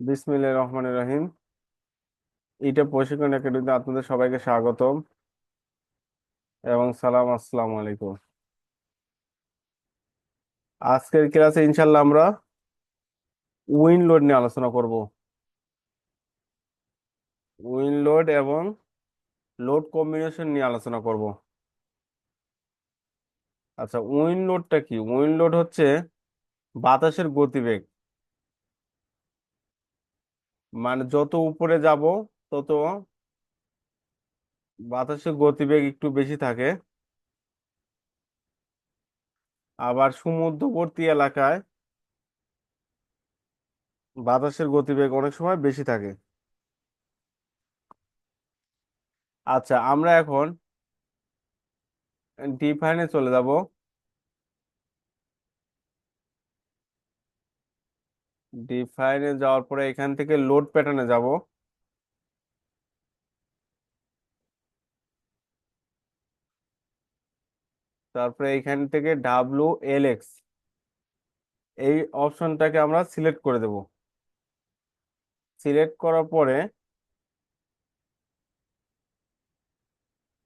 বিসমিল্লাহির রহমানির রহিম। এটা প্রশিক্ষণ একাডেমিতে আপনাদের সবাইকে স্বাগতম এবং সালাম, আসসালামু আলাইকুম। আজকের ক্লাসে ইনশাল্লাহ আমরা উইন লোড নিয়ে আলোচনা করব। উইন লোড এবং লোড কম্বিনেশন নিয়ে আলোচনা করব। আচ্ছা উইন লোডটা কি? উইন লোড হচ্ছে বাতাসের গতিবেগ। মানে যত উপরে যাব, তত বাতাসের গতিবেগ একটু বেশি থাকে। আবার সমুদ্রবর্তী এলাকায় বাতাসের গতিবেগ অনেক সময় বেশি থাকে। আচ্ছা আমরা এখন ডিফাইনে চলে যাব। ডিফাইনে যাওয়ার পরে এখান থেকে লোড প্যাটার্নে যাব। তারপরে এখান থেকে ডাব্লু এল এক্স এই অপশনটাকে আমরা সিলেক্ট করে দেব। সিলেক্ট করার পরে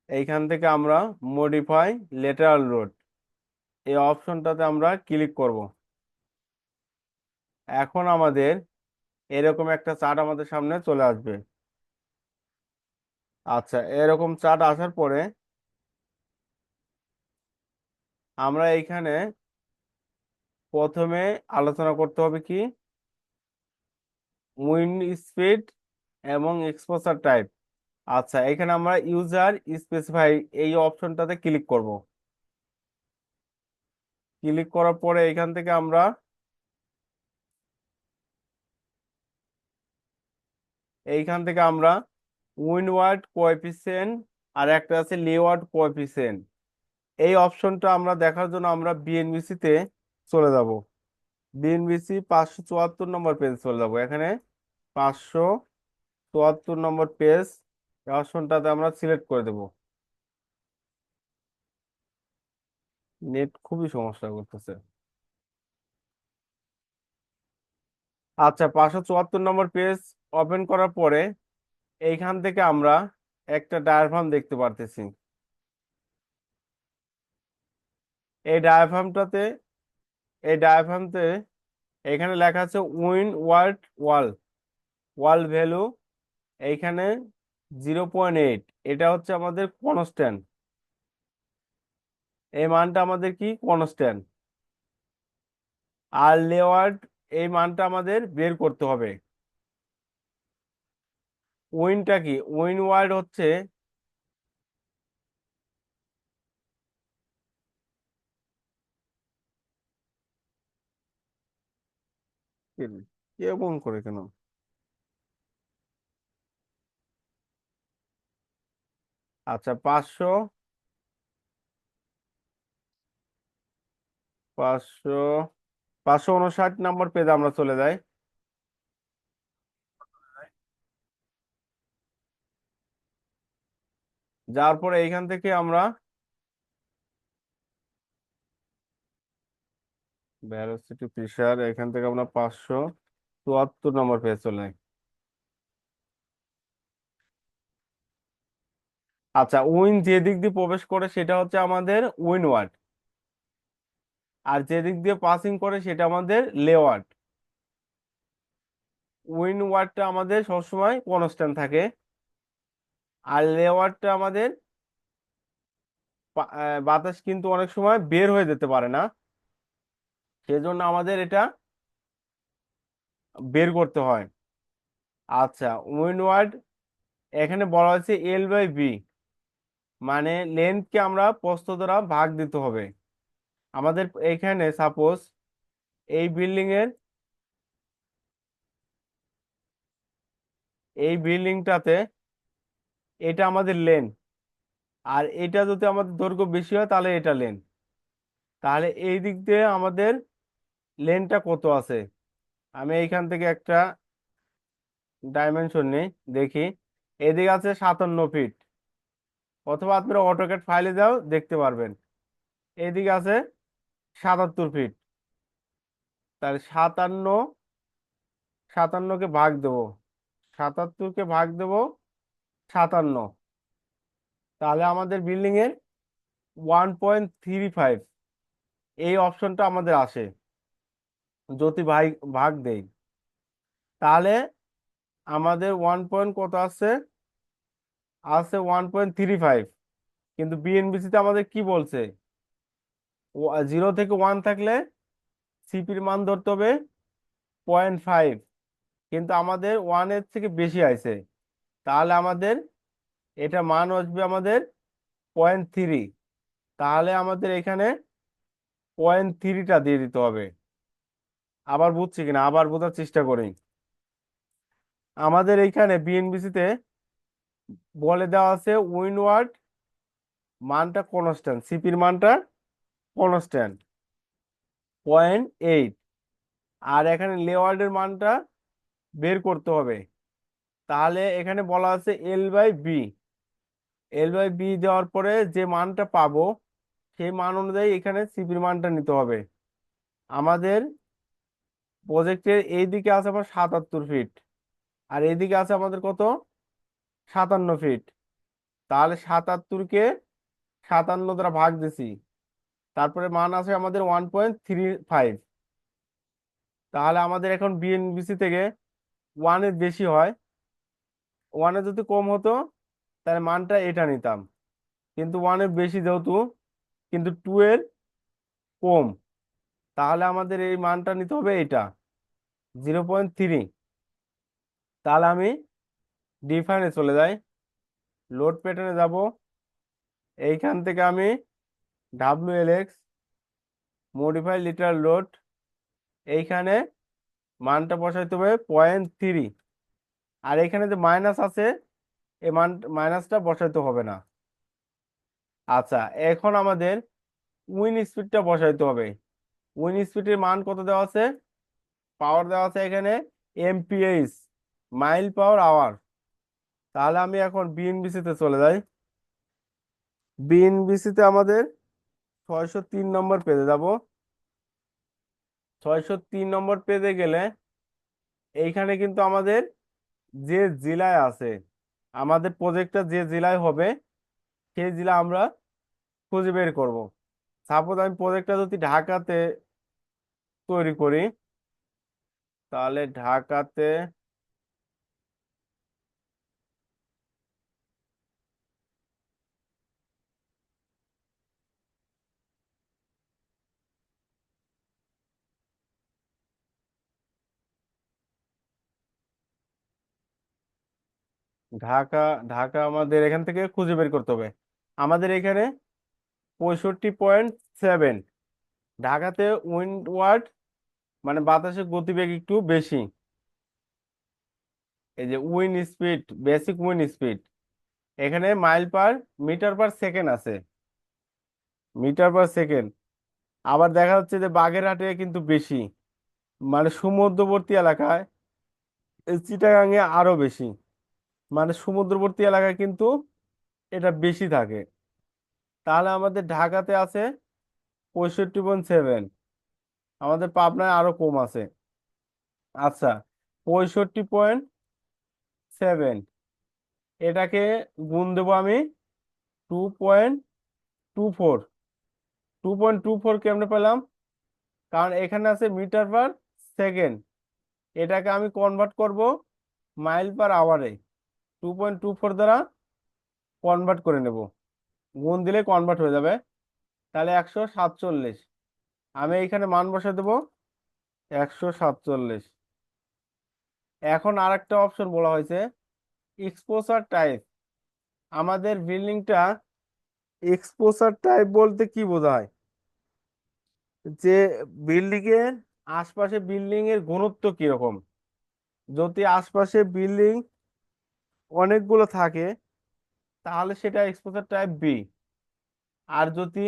এইখান থেকে আমরা মডিফাই লেটারাল রোড এই অপশনটাতে আমরা ক্লিক করব। এখন আমাদের এরকম একটা চার্ট আমাদের সামনে চলে আসবে। আচ্ছা এরকম চার্ট আসার পরে আমরা এইখানে প্রথমে আলোচনা করতে হবে কি? উইন্ড স্পিড এবং এক্সপোজার টাইপ। আচ্ছা এখানে আমরা ইউজার স্পেসিফাই এই অপশনটাতে ক্লিক করব। ক্লিক করার পরে এখান থেকে আমরা এইখান থেকে আমরা উইন্ডওয়ার্ড কোএফিসিয়েন্ট আর একটা আছে লেওয়ার্ড কোএফিসিয়েন্ট। এই অপশনটা আমরা দেখার জন্য আমরা বিএনবিসি তে চলে যাব। বিএনবিসি পাঁচশো চুয়াত্তর নম্বর পেজ চলে যাব। এখানে পাঁচশো চুয়াত্তর নম্বর পেজ এই অপশনটাতে আমরা সিলেক্ট করে দেব। নেট খুবই সমস্যা করতেছে। আচ্ছা পাঁচশো চুয়াত্তর নম্বর পেজ ওপেন করার পরে এইখান থেকে আমরা একটা ডায়াগ্রাম দেখতে পারতেছি। এই ডায়াগ্রামটাতে এই ডায়াগ্রামতে এখানে লেখা আছে windward wall wall value এইখানে জিরো পয়েন্ট এইট এটা হচ্ছে আমাদের কনস্ট্যান্ট এই মানটা আমাদের কি? কনস্ট্যান্ট আর লেওয়ার্ড এই মানটা আমাদের বের করতে হবে। উইনটা কি? উইন ওয়ার্ড হচ্ছে কেমন করে কেন? আচ্ছা পাঁচশো পাঁচশো পাঁচশো উনষাট নম্বর পেজে আমরা চলে যাই। যার পরে এইখান থেকে আমরা ভ্যালোসিটি প্রেসার এখান থেকে আমরা পাঁচশো চুয়াত্তর নম্বর পেজ চলে যাই। আচ্ছা উইন যে দিক দিয়ে প্রবেশ করে সেটা হচ্ছে আমাদের উইন ওয়ার্ড আর যে দিক দিয়ে পাসিং করে সেটা আমাদের লেওয়ার্ড উইন ওয়ার্ডটা আমাদের সবসময় কনস্ট্যান্ট থাকে। আর লেওয়ার্ডটা আমাদের বাতাস কিন্তু অনেক সময় বের হয়ে যেতে পারে না। সেজন্য আমাদের এটা বের করতে হয়। আচ্ছা উইন ওয়ার্ড এখানে বলা হয়েছে এল বাই বি মানে লেন্থকে আমরা প্রস্থ দ্বারা ভাগ দিতে হবে। আমাদের এখানে সাপোজ এই বিল্ডিং এর এই বিল্ডিংটাতে এটা আমাদের লেন আর এটা যদি আমাদের দৈর্ঘ্য বেশি হয় তাহলে এটা লেন তাহলে এই দিক দিয়ে আমাদের লেনটা কত আছে? আমি এইখান থেকে একটা ডাইমেনশন নেই, দেখি। এদিকে আছে সাতান্ন ফিট অথবা আপনারা অটোক্যাড ফাইলে যাও দেখতে পারবেন। এদিকে আছে সাতাত্তর ফিট তাহলে সাতান্ন সাতান্নকে ভাগ দেব। সাতাত্তরকে ভাগ দেব, সাতান্ন। তাহলে আমাদের বিল্ডিং এর ওয়ান পয়েন্ট থ্রি ফাইভ এই অপশনটা আমাদের আসে। যদি ভাই, ভাগ দেই। তাহলে আমাদের ওয়ান পয়েন্ট কত আছে আছে ওয়ান পয়েন্ট থ্রি ফাইভ কিন্তু বিএনবিসিতে আমাদের কি বলছে? জিরো থেকে ওয়ান থাকলে সিপির মান ধরতে হবে পয়েন্ট ফাইভ কিন্তু আমাদের ওয়ানের থেকে বেশি আছে। তাহলে আমাদের এটা মান আসবে আমাদের পয়েন্ট থ্রি তাহলে আমাদের এখানে পয়েন্ট থ্রিটা দিয়ে দিতে হবে। আবার বুঝছি কিনা? আবার বোঝার চেষ্টা করি। আমাদের এইখানে বিএনবিসিতে বলে দেওয়া আছে উইনওয়ার্ড মানটা কনস্ট্যান্ট সিপির মানটা কনস্ট্যান্ট পয়েন্ট এইট আর এখানে লেওয়ার্ডের মানটা বের করতে হবে। তাহলে এখানে বলা আছে L by B L by B দেওয়ার পরে যে মানটা পাবো, সেই মান অনুযায়ী এখানে সিপির মানটা নিতে হবে। আমাদের প্রজেক্টের এই দিকে আছে আমার সাতাত্তর ফিট আর এইদিকে আছে আমাদের কত? সাতান্ন ফিট তাহলে সাতাত্তরকে সাতান্ন দ্বারা ভাগ দিছি। তারপরে মান আছে আমাদের ওয়ান পয়েন্ট থ্রি ফাইভ তাহলে আমাদের এখন বিএনবিসি থেকে ওয়ানের বেশি হয়। ওয়ানের যদি কম হতো, তাহলে মানটা এটা নিতাম। কিন্তু ওয়ানের বেশি যেহেতু, কিন্তু টু এর কম, তাহলে আমাদের এই মানটা নিতে হবে এটা জিরো পয়েন্ট থ্রি তাহলে আমি ডিফাইনে চলে যাই। লোড প্যাটার্নে যাব। এইখান থেকে আমি W L X modify litre load এইখানে মানটা বসাইতে হবে পয়েন্ট থ্রি আর এখানে যে মাইনাস আছে, এই মান মাইনাসটা বসাইতে হবে না। আচ্ছা এখন আমাদের উইন স্পিডটা বসাইতে হবে। উইন স্পিডের মান কত দেওয়া আছে? পাওয়ার দেওয়া আছে এখানে এমপিএইচ মাইল পাওয়ার আওয়ার তাহলে আমি এখন বিএনবিসিতে চলে যাই। বিএনবিসিতে আমাদের ছয়শো তিন নম্বর পেজে যাব। ছয়শো তিন নম্বর পেজে গেলে এইখানে কিন্তু আমাদের যে জেলায় আছে, আমাদের প্রজেক্টটা যে জেলায় হবে, সেই জেলা আমরা খুঁজে বের করব। সাপোজ আমি প্রজেক্টটা যদি ঢাকাতে তৈরি করি, তাহলে ঢাকাতে ঢাকা ঢাকা আমাদের এখান থেকে খুঁজে বের করতে হবে। আমাদের এখানে পঁয়ষট্টি পয়েন্ট সেভেন। ঢাকাতে উইন্ড ওয়ার্ড মানে বাতাসের গতিবেগ একটু বেশি। এই যে wind speed, basic wind speed. এখানে mile per metre per second আছে। Metre per second. আবার দেখা যাচ্ছে যে বাগেরহাটে কিন্তু বেশি। মানে সমুদ্রবর্তী এলাকায় চিটাগাংয়ে আরও বেশি। মানে সমুদ্রবর্তী এলাকায় কিন্তু এটা বেশি থাকে। তাহলে আমাদের ঢাকাতে আছে পঁয়ষট্টি পয়েন্ট সেভেন। আমাদের পাবনায় আরও কম আছে। আচ্ছা পঁয়ষট্টি পয়েন্ট সেভেন। এটাকে গুণ দেবো আমি two point two four. Two point two four কেমনে পেলাম। কারণ এখানে আছে মিটার পার সেকেন্ড। এটাকে আমি কনভার্ট করব মাইল পার আওয়ারে টু পয়েন্ট টু ফোর দ্বারা কনভার্ট করে নেব। গুণ দিলে কনভার্ট হয়ে যাবে। তাহলে একশো সাতচল্লিশ। আমি এইখানে মান বসে দেবো, একশো সাতচল্লিশ। এখন আর একটা অপশন বলা হয়েছে এক্সপোসার টাইপ আমাদের বিল্ডিংটা এক্সপোসার টাইপ বলতে কি বোঝায়? যে বিল্ডিং এর আশপাশে বিল্ডিং এর ঘনত্ব কীরকম? যদি আশপাশে বিল্ডিং অনেকগুলো থাকে, তাহলে সেটা এক্সপোজার টাইপ বি আর যদি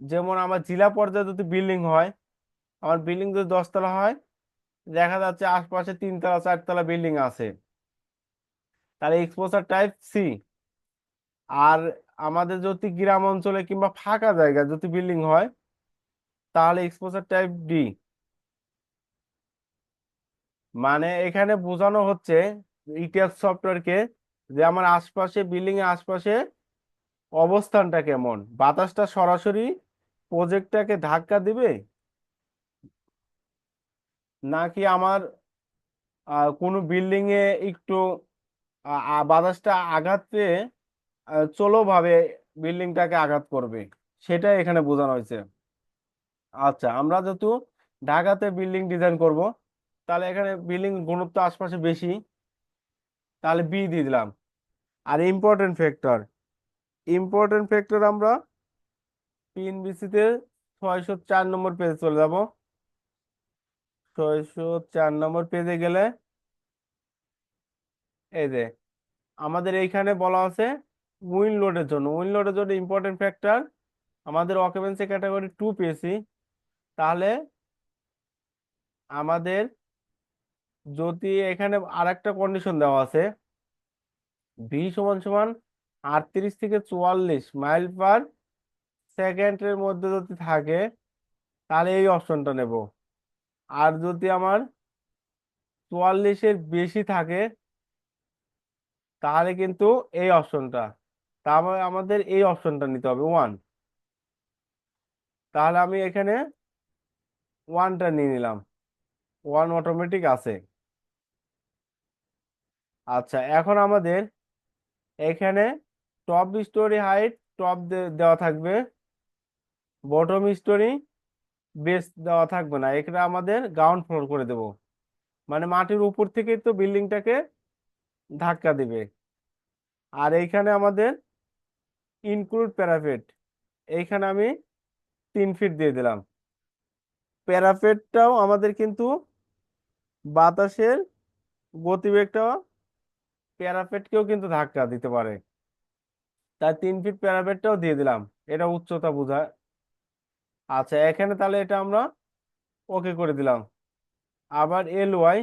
যেমন আমার জেলা পর্যায়ে যদি বিল্ডিং হয়, আমার বিল্ডিং যদি দশতলা হয়, দেখা যাচ্ছে আশপাশে তিনতলা, চারতলা বিল্ডিং আছে। তাহলে এক্সপোজার টাইপ সি আর আমাদের যদি গ্রাম অঞ্চলে কিংবা ফাঁকা জায়গা যদি বিল্ডিং হয়, তাহলে এক্সপোজার টাইপ ডি মানে এখানে বোঝানো হচ্ছে ইটিএস সফটওয়্যারকে যে আমার আশপাশে বিল্ডিং এর আশপাশে অবস্থানটা কেমন? বাতাসটা সরাসরি প্রজেক্টটাকে ধাক্কা দিবে? নাকি আমার কোনো বিল্ডিং এ একটু বাতাসটা আঘাত পেয়ে আহ, চলো ভাবে বিল্ডিংটাকে আঘাত করবে? সেটা এখানে বোঝানো হয়েছে। আচ্ছা আমরা যেহেতু ঢাকাতে বিল্ডিং ডিজাইন করব তাহলে এখানে বিল্ডিং গুণত্ব আশপাশে বেশি। তাহলে বি দিয়ে দিলাম। আর ইম্পর্টেন্ট ফ্যাক্টর ইম্পর্টেন্ট ফ্যাক্টর আমরা পিএনবিসিতে ছয়শো চার নম্বর পেজে চলে যাব। ছয়শো চার নম্বর পেজে গেলে এই যে, আমাদের এইখানে বলা আছে উইন লোডের জন্য। উইন লোডের জন্য ইম্পর্টেন্ট ফ্যাক্টর আমাদের অকুপেন্সি ক্যাটাগরি টু পেয়েছি। তাহলে আমাদের যদি এখানে আরেকটা কন্ডিশন দেওয়া আছে ভি সমান সমান আটত্রিশ থেকে চুয়াল্লিশ মাইল পার সেকেন্ডের মধ্যে যদি থাকে, তাহলে এই অপশনটা নেব। আর যদি আমার চুয়াল্লিশের বেশি থাকে, তাহলে কিন্তু এই অপশনটা তাহলে আমাদের এই অপশনটা নিতে হবে ওয়ান তাহলে আমি এখানে ওয়ানটা নিয়ে নিলাম। ওয়ান অটোমেটিক আছে। আচ্ছা এখন আমাদের এখানে টপ স্টোরি হাইট টপ দেওয়া থাকবে। বটম স্টোরি বেস দেওয়া থাকবে না, এখানে আমাদের গ্রাউন্ড ফ্লোর করে দেব। মানে মাটির উপর থেকেই তো বিল্ডিংটাকে ধাক্কা দিবে। আর এইখানে আমাদের ইনক্লুড প্যারাপেট এইখানে আমি তিন ফিট দিয়ে দিলাম। প্যারাপেটটাও আমাদের কিন্তু বাতাসের গতিবেগটা প্যারাপেটকেও কিন্তু ধাক্কা দিতে পারে। তাই তিন ফিট প্যারাপেটটাও দিয়ে দিলাম। এটা উচ্চতা বোঝায়। আচ্ছা এখানে তাহলে এটা আমরা ওকে করে দিলাম। আবার এল ওয়াই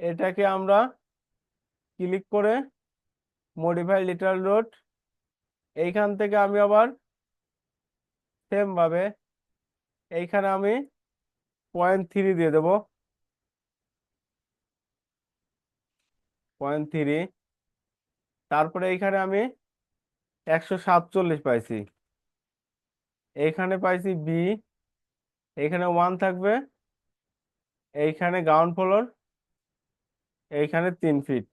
এটাকে আমরা ক্লিক করে মডিফাই লিটার রোড এইখান থেকে আমি আবার সেমভাবে এইখানে আমি পয়েন্ট থ্রি দিয়ে দেব। পয়েন্ট থ্রি তারপরে এইখানে আমি একশো সাতচল্লিশ পাইছি। এইখানে পাইছি বি এইখানে ওয়ান থাকবে এইখানে গ্রাউন্ড ফ্লোর এইখানে তিন ফিট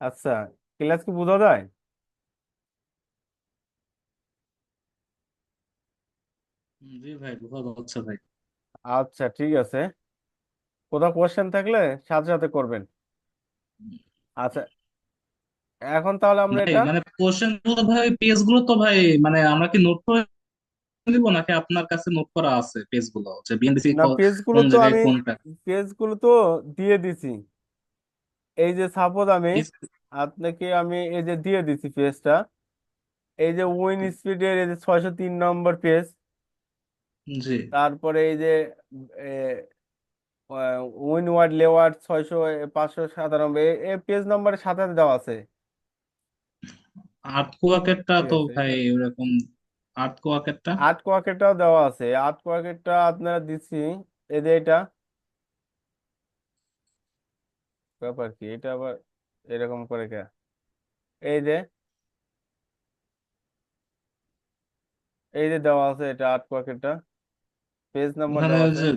আচ্ছা ক্লাস কি বোঝা যায়? জি ভাই বোঝা যাচ্ছে ভাই। আচ্ছা ঠিক আছে। কোথাও কোশ্চেন থাকলে সাথে সাথে করবেন। আচ্ছা এখন তাহলে আমরা ভাই এটা মানে কোশ্চেনগুলো ভাই পেজগুলো তো ভাই মানে আমরা কি নোট করে নিব নাকি আপনার কাছে নোট করা আছে পেজগুলো? যে বিএনপিসি না পেজগুলো কোন তো জায়গায় আমি কোনটা? পেজগুলো তো দিয়ে দিছি। এই যে সাপোজ আমি আপনাকে আমি এই যে দিয়ে দিছি পেজটা এই যে উইন স্পিডের এই যে ছয়শো তিন নম্বর পেজ জি। তারপরে এই যে উইন ওয়ার্ড লেওয়ার্ড ছয়শো পাঁচশো সাতানব্বই এই পেজ নম্বরের সাথে সাথে দেওয়া আছে। আর্ট কোয়াকেরটা ঠিক তো ভাই ওরকম কোয়াকেরটা আর্ট কোয়াকেটটাও দেওয়া আছে। আট কোয়াকেটটা আপনারা দিচ্ছি। এই যে এটা। ব্যাপার কি? এটা আবার এরকম করে কে? এই যে। এই যে দেওয়া আছে এটা আট কোয়াকেটটা পেজ নাম্বার দেওয়া আছে।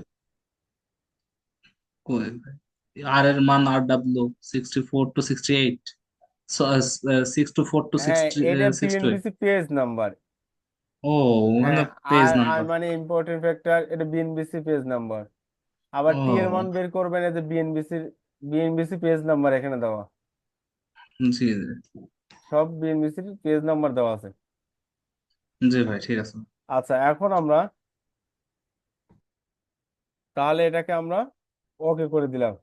আর এর মান আর W sixty four to sixty eight six two four two হ্যাঁ sixty six two eight BNBC page number ও হ্যাঁ পেজ নাম্বার মানে ইম্পর্টেন্ট ফ্যাক্টর এটা বিএনবিসি পেজ নাম্বার আবার টি এর মান বের করবেন যে বিএনবিসি বিএনবিসি পেজ নাম্বার এখানে দেওয়া। জি সব বিএনবিসি পেজ নাম্বার দেওয়া আছে। জি ভাই ঠিক আছে। আচ্ছা এখন আমরা তাহলে এটাকে আমরা ওকে করে দিলাম।